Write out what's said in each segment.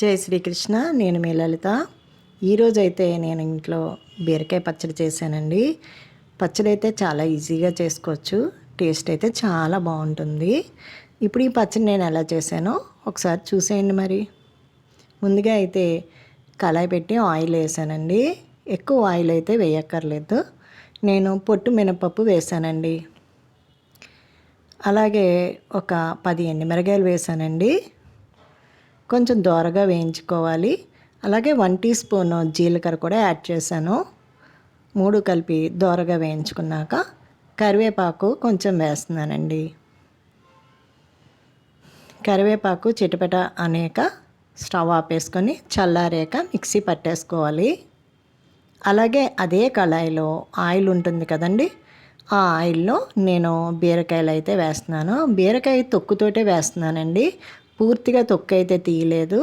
జై శ్రీకృష్ణ నేను మీ లలిత. ఈరోజు అయితే నేను ఇంట్లో బీరకాయ పచ్చడి చేశానండి. పచ్చడి అయితే చాలా ఈజీగా చేసుకోవచ్చు. టేస్ట్ అయితే చాలా బాగుంటుంది. ఇప్పుడు ఈ పచ్చడి నేను ఎలా చేశానో ఒకసారి చూసేయండి మరి. ముందుగా అయితే కళాయి పెట్టి ఆయిల్ వేసానండి. ఎక్కువ ఆయిల్ అయితే వేయక్కర్లేదు. నేను పొట్టు మినపప్పు వేసానండి. అలాగే ఒక పది ఎండుమిరగాయలు వేసానండి. కొంచెం దోరగా వేయించుకోవాలి. అలాగే వన్ టీ స్పూన్ జీలకర్ర కూడా యాడ్ చేశాను. మూడు కలిపి దోరగా వేయించుకున్నాక కరివేపాకు కొంచెం వేస్తున్నానండి. కరివేపాకు చిటపెట అనేక స్టవ్ ఆపేసుకొని చల్లారాక మిక్సీ పట్టేసుకోవాలి. అలాగే అదే కళాయిలో ఆయిల్ ఉంటుంది కదండి ఆ ఆయిల్లో నేను బీరకాయలు అయితే వేస్తున్నాను. బీరకాయ తొక్కుతోటే వేస్తున్నానండి. పూర్తిగా తొక్కు అయితే తీయలేదు.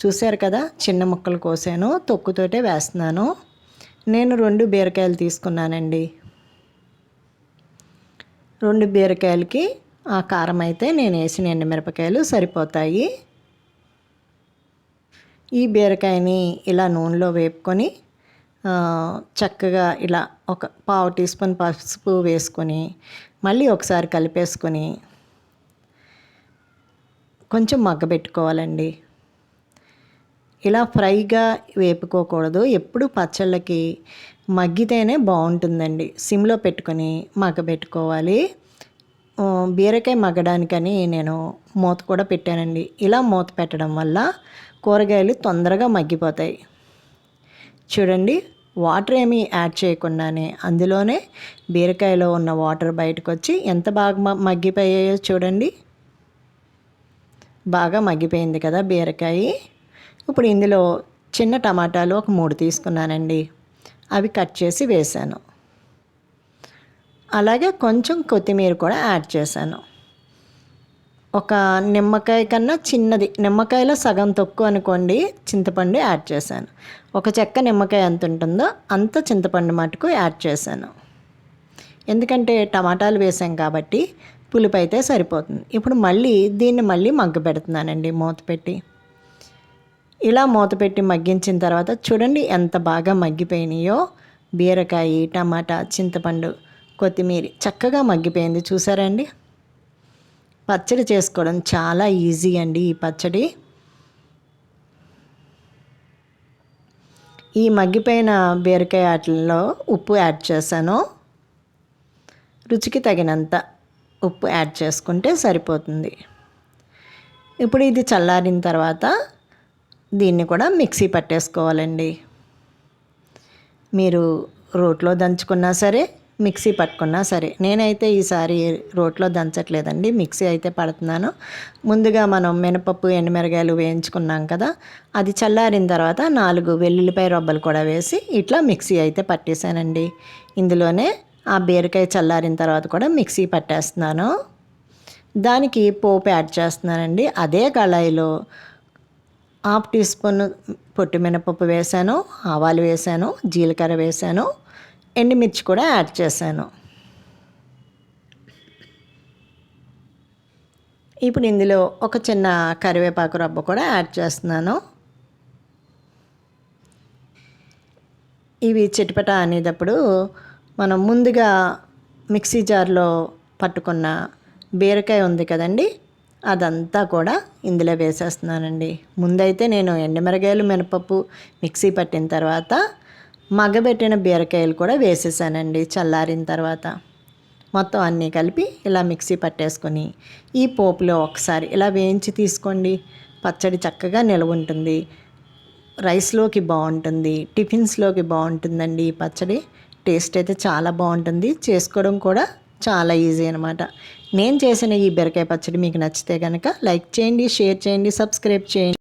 చూశారు కదా చిన్న ముక్కలు కోసాను తొక్కుతోటే వేస్తున్నాను. నేను రెండు బీరకాయలు తీసుకున్నానండి. రెండు బీరకాయలకి ఆ కారం అయితే నేను వేసిన ఎండుమిరపకాయలు సరిపోతాయి. ఈ బీరకాయని ఇలా నూనెలో వేపుకొని చక్కగా ఇలా ఒక పావు టీ స్పూన్ పసుపు వేసుకొని మళ్ళీ ఒకసారి కలిపేసుకొని కొంచెం మగ్గబెట్టుకోవాలండి ఇలా ఫ్రైగా వేపుకోకూడదు. ఎప్పుడు పచ్చళ్ళకి మగ్గితేనే బాగుంటుందండి. సిమ్లో పెట్టుకొని మగ్గబెట్టుకోవాలి బీరకాయ మగ్గడానికని నేను మూత కూడా పెట్టానండి. ఇలా మూత పెట్టడం వల్ల కూరగాయలు తొందరగా మగ్గిపోతాయి. చూడండి వాటర్ ఏమీ యాడ్ చేయకుండానే అందులోనే బీరకాయలో ఉన్న వాటర్ బయటకు వచ్చి ఎంత బాగా మగ్గిపోయాయో చూడండి. బాగా మగ్గిపోయింది కదా బీరకాయ. ఇప్పుడు ఇందులో చిన్న టమాటాలు ఒక మూడు తీసుకున్నానండి. అవి కట్ చేసి వేసాను అలాగే కొంచెం కొత్తిమీర కూడా యాడ్ చేశాను. ఒక నిమ్మకాయ కన్నా చిన్నది నిమ్మకాయలో సగం తొక్కు అనుకోండి చింతపండు యాడ్ చేశాను. ఒక చెక్క నిమ్మకాయ ఎంత ఉంటుందో అంత చింతపండు మటుకు యాడ్ చేశాను. ఎందుకంటే టమాటాలు వేసాం కాబట్టి పులుపు అయితే సరిపోతుంది. ఇప్పుడు మళ్ళీ దీన్ని మళ్ళీ మగ్గ పెడుతున్నానండి మూత పెట్టి. ఇలా మూత పెట్టి మగ్గించిన తర్వాత చూడండి ఎంత బాగా మగ్గిపోయినాయో. బీరకాయ టమాటా చింతపండు కొత్తిమీర చక్కగా మగ్గిపోయింది. చూసారండి పచ్చడి చేసుకోవడం చాలా ఈజీ అండి ఈ పచ్చడి. ఈ మగ్గిపోయిన బీరకాయ వాటిల్లో ఉప్పు యాడ్ చేశాను. రుచికి తగినంత ఉప్పు యాడ్ చేసుకుంటే సరిపోతుంది. ఇప్పుడు ఇది చల్లారిన తర్వాత దీన్ని కూడా మిక్సీ పట్టేసుకోవాలండి. మీరు రోట్లో దంచుకున్నా సరే మిక్సీ పట్టుకున్నా సరే నేనైతే ఈసారి రోట్లో దంచట్లేదండి మిక్సీ అయితే పడుతున్నాను. ముందుగా మనం మినపప్పు ఎండుమిరగాయలు వేయించుకున్నాం కదా అది చల్లారిన తర్వాత నాలుగు వెల్లుల్లిపాయ రొబ్బలు కూడా వేసి ఇట్లా మిక్సీ అయితే పట్టేశానండి ఇందులోనే ఆ బీరకాయ చల్లారిన తర్వాత కూడా మిక్సీ పట్టేస్తున్నాను. దానికి పోపు యాడ్ చేస్తున్నానండి. అదే కళాయిలో హాఫ్ టీ స్పూన్ పొట్టి మినపప్పు వేశాను ఆవాలు వేశాను జీలకర్ర వేసాను ఎండుమిర్చి కూడా యాడ్ చేశాను. ఇప్పుడు ఇందులో ఒక చిన్న కరివేపాకు రబ్బ కూడా యాడ్ చేస్తున్నాను. ఇవి చిటిపట అనేటప్పుడు మనం ముందుగా మిక్సీ జార్లో పట్టుకున్న బీరకాయ ఉంది కదండి అదంతా కూడా ఇందులో వేసేస్తున్నానండి. ముందైతే నేను ఎండుమిరగాయలు మినపప్పు మిక్సీ పట్టిన తర్వాత మగ్గబెట్టిన బీరకాయలు కూడా వేసేసానండి చల్లారిన తర్వాత. మొత్తం అన్నీ కలిపి ఇలా మిక్సీ పట్టేసుకొని ఈ పోపులో ఒకసారి ఇలా వేయించి తీసుకోండి. పచ్చడి చక్కగా నిలవ ఉంటుంది. రైస్లోకి బాగుంటుంది. టిఫిన్స్లోకి బాగుంటుందండి ఈ పచ్చడి. టేస్ట్ అయితే చాలా బాగుంటుంది. చేసుకోవడం కూడా చాలా ఈజీ అనమాట నేను చేసిన ఈ బెరకాయ పచ్చడి మీకు నచ్చితే కనుక లైక్ చేయండి షేర్ చేయండి సబ్స్క్రైబ్ చేయండి.